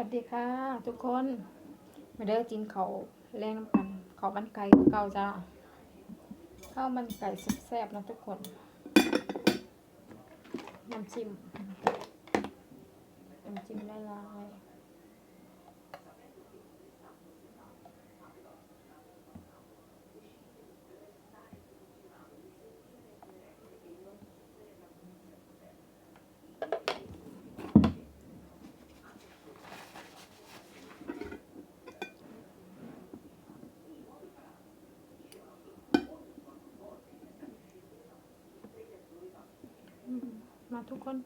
วัสดีค่ะ ทุกคน มาเด้อกินเขาแรงน้ำกันเขาบันไก่เก่าจ้าข้าวมันไก่แซ่บๆนะทุกคนน้ำจิ้มน้ำจิ้มละลายอื มาทุกคน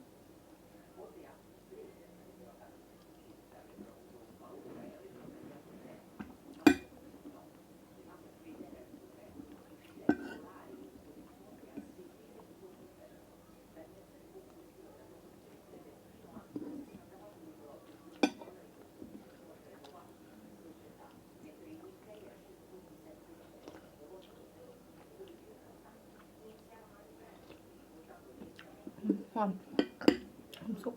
หอมหอมสุก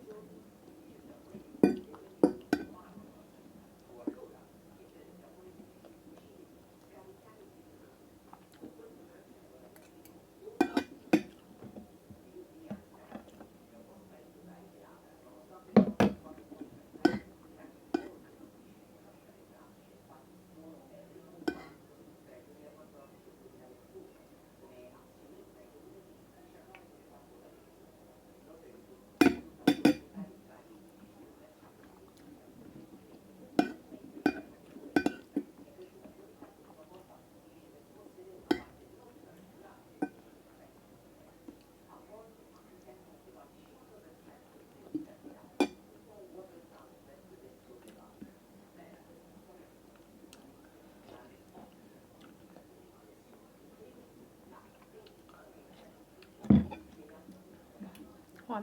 ห อม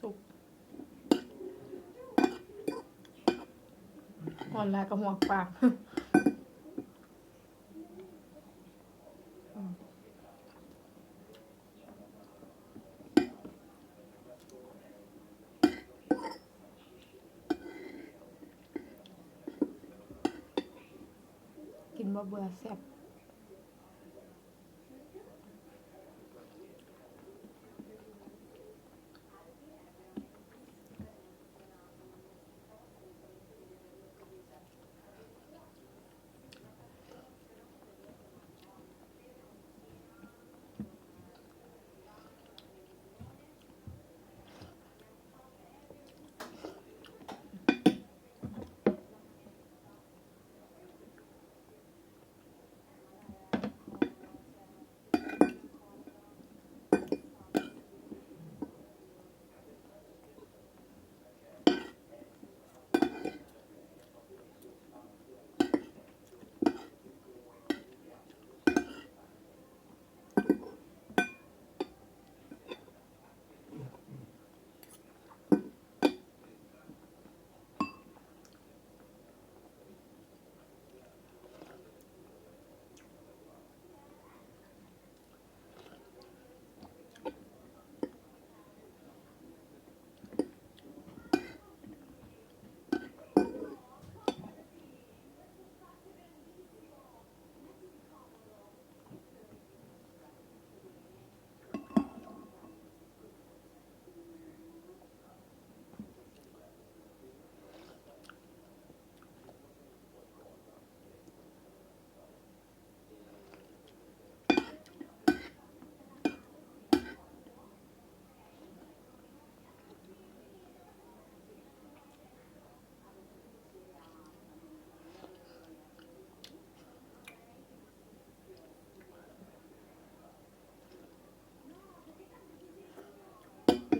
สุกหอมลายกับหัวปากกินบ่เบื่อแซ่บ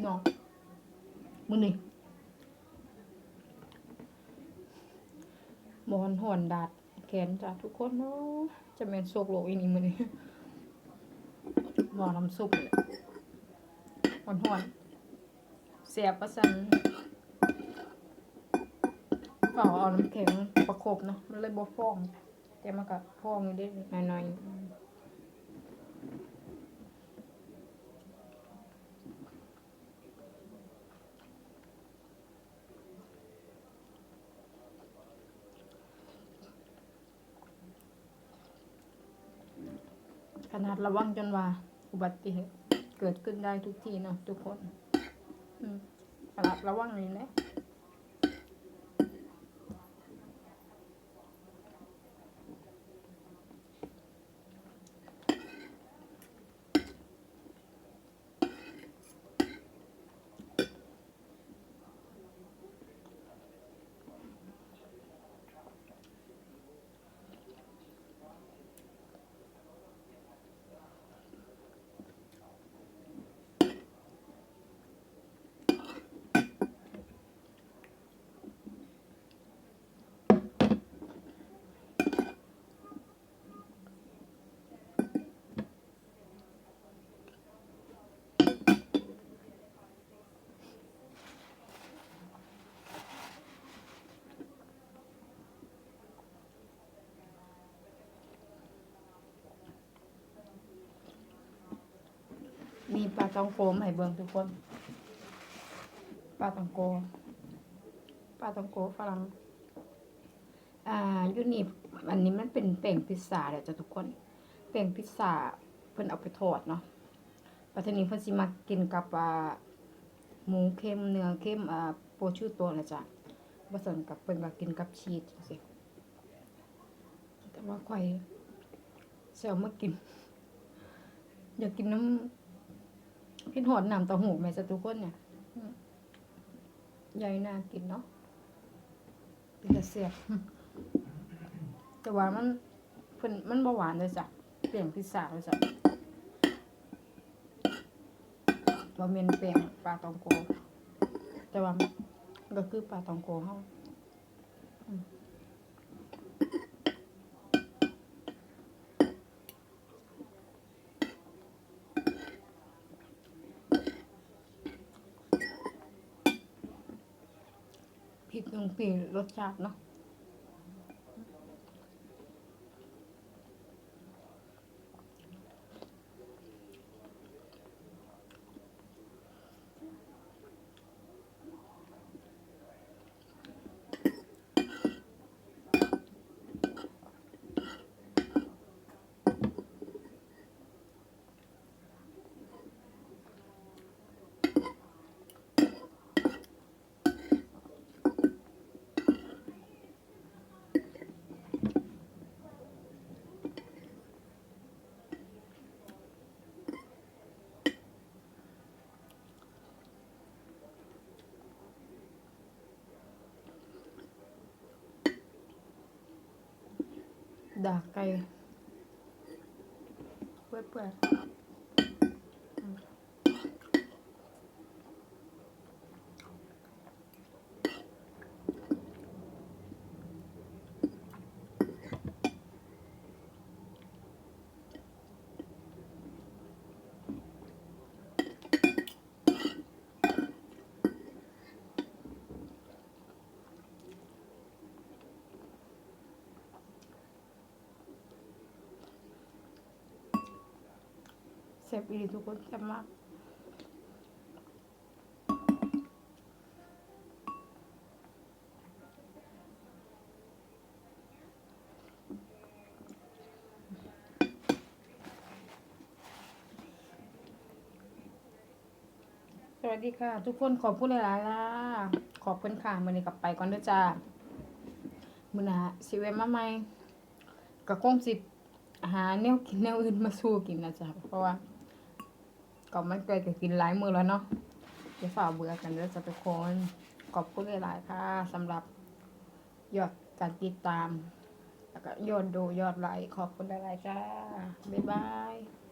น้องมือนี่บอนหอนดาดแขนจ้ะทุกคนเนาะจะเป็นโศกโลกอีนี่มือนี่หมอน้ำซุปเลยหอนหอนเสียบประสันเปล่าเอาน้ำแข็งประคบเนาะมันเลยบ่ฟองแต่มันก็ฟองอยู่ได้หน่อยๆ ขนาดระวังจนว่าอุบัติเหตุเกิดขึ้นได้ทุกที่เนาะทุกคน อืมขนาดระวังนี่แหละ มี ปลาตองโกมให้เบิ่งทุกคน ปลาตองโก ปลาตองโกฝรั่ง อ่าอยูนี่อันนี้มันเป็นแป้งพิซซ่าแหละจ้ะทุกคน แป้งพิซซ่าเพิ่นเอาไปทอดเนาะปัทนี้เพิ่นสิมากินกับอ่าหมูเค็มเนื้อเค็มอ่าโปรชูโตนะจ๊ะผสมกับเพิ่นก็กินกับชีสจังซี่แต่ว่าข่อยเสียวมากินอยากกินน้ำ พินหอดน้ำเต้าหู้แม่จ้ะทุกคนเนี่ยใหญ่น่ากินเนาะเป็นเสียบแต่ว่ามันเพิ่นมันบ่หวานเลยจ้ะเปลี่ยนพิซซ่าเลยจ้ะบ่แม่นแป้งปลาตองโกแต่ว่าก็คือปลาตองโกเฮา พริกลงปีรสชาติเนาะ ดากไก่เปื่อยเปื่อยอืมแซ่บอีทุกคนแซ่บมากสวัสดีค่ะ ทุกคนขอบคุณหลายๆล่ะขอบคุณค่ะมือนี้กลับไปก่อนด้วยจ้ามือหนาสิเวมาใหม่ก็คงสิหาแนวกินแนวอื่นมาสู้กินนะจ๊ะเพราะว่า ก็มันเกิดก็กินหลายมือแล้วเนาะจะฝ่าเบื่อกันแล้วจะทุกคนขอบคุณหลายๆค่ะสำหรับยอดการติดตาม แล้วก็ยอดดูยอดไลค์ขอบคุณหลายๆจ้าบ๊ายบาย